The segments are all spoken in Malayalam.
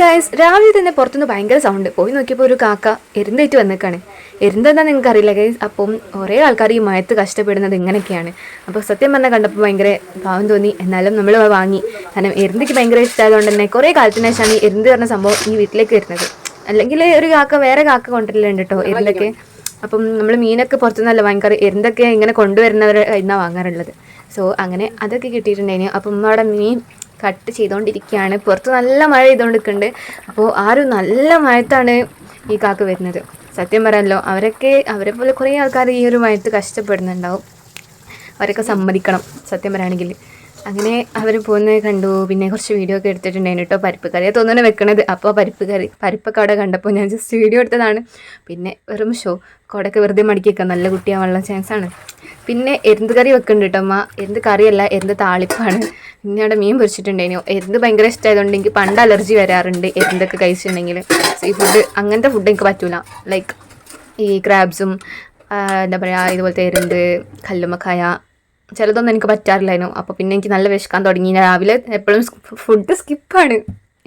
ഗായ്സ് രാവിലെ തന്നെ പുറത്തുനിന്ന് ഭയങ്കര സൗണ്ട് പോയി നോക്കിയപ്പോൾ ഒരു കാക്ക എരുന്നേറ്റ് വന്നേക്കാണ്. എരുന്തെന്താ നിങ്ങൾക്ക് അറിയില്ല ഗൈസ് അപ്പം ഒരേ ആൾക്കാർ ഈ മയത്ത് കഷ്ടപ്പെടുന്നത് ഇങ്ങനെയൊക്കെയാണ്. അപ്പോൾ സത്യം പറഞ്ഞാൽ കണ്ടപ്പോൾ ഭയങ്കര പാവം തോന്നി. എന്നാലും നമ്മൾ വാങ്ങി. കാരണം എരുന്തിക്ക് ഭയങ്കര ഇഷ്ടമായതുകൊണ്ട് തന്നെ കുറേ കാലത്തിന് ശേഷമാണ് ഈ എരുന്ത് പറഞ്ഞ സംഭവം ഈ വീട്ടിലേക്ക് വരുന്നത്. അല്ലെങ്കിൽ ഒരു കാക്ക വേറെ കാക്ക കൊണ്ടുവരലുണ്ട് കേട്ടോ എരുന്തൊക്കെ. അപ്പം നമ്മൾ മീനൊക്കെ പുറത്തുനിന്നല്ല ഭയങ്കര എരുന്തൊക്കെ ഇങ്ങനെ കൊണ്ടുവരുന്നവരെ ഇന്നാണ് വാങ്ങാറുള്ളത്. സോ അങ്ങനെ അതൊക്കെ കിട്ടിയിട്ടുണ്ടായിരുന്നു അപ്പം അവിടെ മീൻ കട്ട് ചെയ്തുകൊണ്ടിരിക്കുകയാണ് പുറത്ത് നല്ല മഴ ചെയ്തുകൊണ്ടിരിക്കുന്നുണ്ട് അപ്പോൾ ആ ഒരു നല്ല മഴത്താണ് ഈ കാക്ക വരുന്നത്. സത്യം പറയാമല്ലോ അവരൊക്കെ അവരെ പോലെ കുറേ ആൾക്കാർ ഈ ഒരു മഴത്ത് കഷ്ടപ്പെടുന്നുണ്ടാവും. അവരൊക്കെ സമ്മതിക്കണം സത്യം പറയുകയാണെങ്കിൽ. അങ്ങനെ അവർ പോകുന്നത് കണ്ടു. പിന്നെ കുറച്ച് വീഡിയോ ഒക്കെ എടുത്തിട്ടുണ്ടായിരുന്നു കേട്ടോ പരിപ്പ് കറിയെ തോന്നുന്നു വെക്കണത്. അപ്പോൾ പരിപ്പ് കറി പരിപ്പൊക്കെ അവിടെ കണ്ടപ്പോൾ ഞാൻ ജസ്റ്റ് വീഡിയോ എടുത്തതാണ്. പിന്നെ വെറും ഷോ കുടക്ക് വെറുതെ മടിക്കൊക്കെ നല്ല കുട്ടിയാവാനുള്ള ചാൻസാണ് പിന്നെ എരുന്ത് കറി വെക്കുന്നുണ്ട് കേട്ടോ അമ്മ എരുന്ത് കറിയല്ല എരുന്ത് താളിപ്പാണ്. പിന്നെ അവിടെ മീൻ പൊരിച്ചിട്ടുണ്ടായിരുന്നു എന്ത് ഭയങ്കര ഇഷ്ടമായതുകൊണ്ട് എനിക്ക് പണ്ട് അലർജി വരാറുണ്ട് എന്തൊക്കെ കഴിച്ചിട്ടുണ്ടെങ്കിൽ സീ ഫുഡ് അങ്ങനത്തെ ഫുഡ് എനിക്ക് പറ്റൂല. ലൈക്ക് ഈ ക്രാബ്സും എന്താ പറയുക ഇതുപോലത്തെ എരുന്ത് കല്ലുമ്മക്കായ ചിലതൊന്നും എനിക്ക് പറ്റാറില്ലായിരുന്നു. അപ്പോൾ പിന്നെ എനിക്ക് നല്ല വിശക്കാൻ തുടങ്ങി. രാവിലെ എപ്പോഴും ഫുഡ് സ്കിപ്പാണ്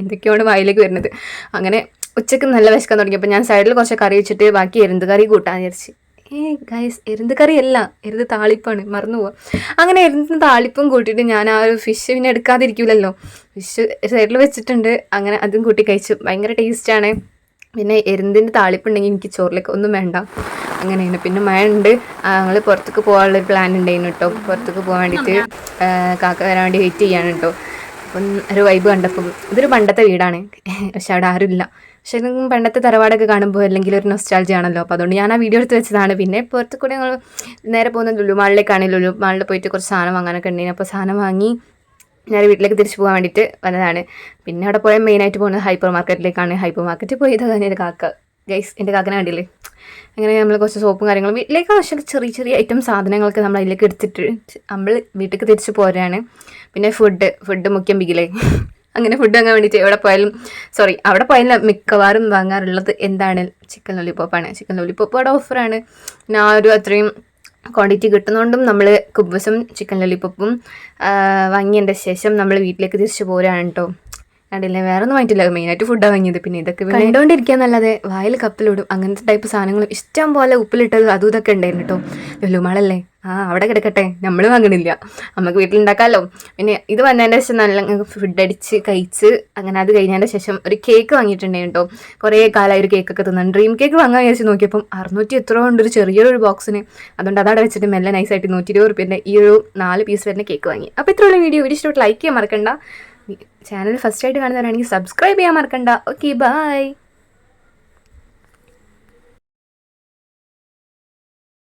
എന്തൊക്കെയാണ് വായിലേക്ക് വരുന്നത്. അങ്ങനെ ഉച്ചയ്ക്ക് നല്ല വിശക്കാൻ തുടങ്ങിയപ്പോൾ ഞാൻ സൈഡിൽ കുറച്ച് കറി വെച്ചിട്ട് ബാക്കി എരുന്ത് കറി കൂട്ടാൻ വിചാരിച്ച്. ഏ ഗൈസ് എരുന്ത് കറി അല്ല എരുത് താളിപ്പാണ്. മറന്നു പോവാം. അങ്ങനെ എരുന്ന് താളിപ്പും കൂട്ടിയിട്ട് ഞാൻ ആ ഒരു ഫിഷ് പിന്നെ എടുക്കാതിരിക്കില്ലല്ലോ ഫിഷ് സൈഡിൽ വെച്ചിട്ടുണ്ട്. അങ്ങനെ അതും കൂട്ടി കഴിച്ചു. ഭയങ്കര ടേസ്റ്റാണ് പിന്നെ എരുന്തിന്റെ താളിപ്പുണ്ടെങ്കിൽ എനിക്ക് ചോറിലേക്ക് ഒന്നും വേണ്ട. അങ്ങനെയാണ്. പിന്നെ മഴ ഉണ്ട്. ഞങ്ങൾ പുറത്തേക്ക് പോകാനുള്ളൊരു പ്ലാൻ ഉണ്ടായിരുന്നു കേട്ടോ പുറത്തേക്ക് പോകാൻ വേണ്ടിയിട്ട് കാക്ക വരാൻ വേണ്ടി വെയിറ്റ് ചെയ്യാണ് കേട്ടോ അപ്പം ഒരു വൈബ് കണ്ടപ്പോൾ ഇതൊരു പണ്ടത്തെ വീടാണ്. പക്ഷെ അവിടെ ആരുമില്ല പക്ഷെ പണ്ടത്തെ തറവാടൊക്കെ കാണുമ്പോൾ അല്ലെങ്കിൽ ഒരു നൊസ്റ്റാൾജി ആണല്ലോ. അപ്പോൾ അതുകൊണ്ട് ഞാൻ ആ വീഡിയോ എടുത്ത് വെച്ചതാണ്. പിന്നെ പുറത്ത് കൂടെ ഞങ്ങൾ നേരെ പോകുന്ന ലുലു മാളിലേക്കാണ് ലുലു പോയിട്ട് കുറച്ച് സാധനം വാങ്ങാനൊക്കെ ഉണ്ടായിരുന്നു അപ്പോൾ സാധനം വാങ്ങി ഞാൻ വീട്ടിലേക്ക് തിരിച്ചു പോകാൻ വേണ്ടിയിട്ട് വന്നതാണ്. പിന്നെ അവിടെ പോയാൽ മെയിനായിട്ട് പോകുന്നത് ഹൈപ്പർ മാർക്കറ്റിലേക്കാണ് ഹൈപ്പർ മാർക്കറ്റിൽ പോയി ഇതാണ് കാക്ക. ഗൈസ് എന്റെ കാക്കനെ കണ്ടില്ലേ? അങ്ങനെ നമ്മൾ കുറച്ച് സോപ്പും കാര്യങ്ങളും വീട്ടിലേക്ക് ആവശ്യമുള്ള ചെറിയ ചെറിയ ഐറ്റം സാധനങ്ങളൊക്കെ നമ്മൾ അതിലേക്ക് എടുത്തിട്ട് നമ്മൾ വീട്ടിലേക്ക് തിരിച്ച് പോരാണ്. പിന്നെ ഫുഡ് ഫുഡ് മുഖ്യം ബിഗിലേ അങ്ങനെ ഫുഡ് വാങ്ങാൻ വേണ്ടിയിട്ട് എവിടെ പോയാലും സോറി അവിടെ പോയാലും മിക്കവാറും വാങ്ങാറുള്ളത് എന്താണ്? ചിക്കൻ ലോലിപ്പോപ്പാണ് ചിക്കൻ ലോലിപ്പോപ്പ് അവിടെ ഓഫറാണ് പിന്നെ ആ ഒരു അത്രയും ക്വാണ്ടിറ്റി കിട്ടുന്നതുകൊണ്ടും നമ്മൾ കുബ്ബസും ചിക്കൻ ലോലിപ്പോപ്പും വാങ്ങിയതിന്റെ ശേഷം നമ്മൾ വീട്ടിലേക്ക് തിരിച്ചു പോരാണ് കേട്ടോ കണ്ടില്ലേ? വേറെ ഒന്നും വാങ്ങിയിട്ടില്ല. മെയിനായിട്ട് ഫുഡാണ് വാങ്ങിയത്. പിന്നെ ഇതൊക്കെ കണ്ടുകൊണ്ടിരിക്കാന്നല്ലാതെ വായിൽ കപ്പിലിടും. അങ്ങനത്തെ ടൈപ്പ് സാധനങ്ങളും ഇഷ്ടം പോലെ ഉപ്പിലിട്ടത് അതും ഇതൊക്കെ ഉണ്ടായിരുന്നു കേട്ടോ ലുലുമാളല്ലേ ആ അവിടെ കിടക്കട്ടെ. നമ്മൾ വാങ്ങണില്ല. നമുക്ക് വീട്ടിലുണ്ടാക്കാമല്ലോ പിന്നെ ഇത് വന്നതിന്റെ ശേഷം നല്ല ഫുഡ് അടിച്ച് കഴിച്ച് അങ്ങനെ അത് കഴിഞ്ഞതിന്റെ ശേഷം ഒരു കേക്ക് വാങ്ങിയിട്ടുണ്ടായിരുന്നു കേട്ടോ കുറേ കാലമായി ഒരു കേക്കൊക്കെ തിന്നാൻ ഡ്രീം കേക്ക് വാങ്ങാൻ വിചാരിച്ച് നോക്കിയപ്പം അറുന്നൂറ്റി എത്ര ഉണ്ട് ഒരു ചെറിയൊരു ബോക്സിന് അതുകൊണ്ട് അതവിടെ വെച്ചിട്ട് മെല്ലെ നൈസായിട്ട് നൂറ്റി ഇരുപത് റുപ്യന്റെ ഈ ഒരു നാല് പീസ് വരുന്ന കേക്ക് വാങ്ങി. അപ്പോൾ ഇത്രയുള്ള വീഡിയോ വീഡിയോ ഇഷ്ടമായിട്ട് ലൈക്ക് ചെയ്യാൻ മറക്കണ്ട. ചാനൽ ഫസ്റ്റ് ആയിട്ട് കാണുന്നവരാണെങ്കിൽ സബ്സ്ക്രൈബ് ചെയ്യാൻ മറക്കണ്ട. Okay bye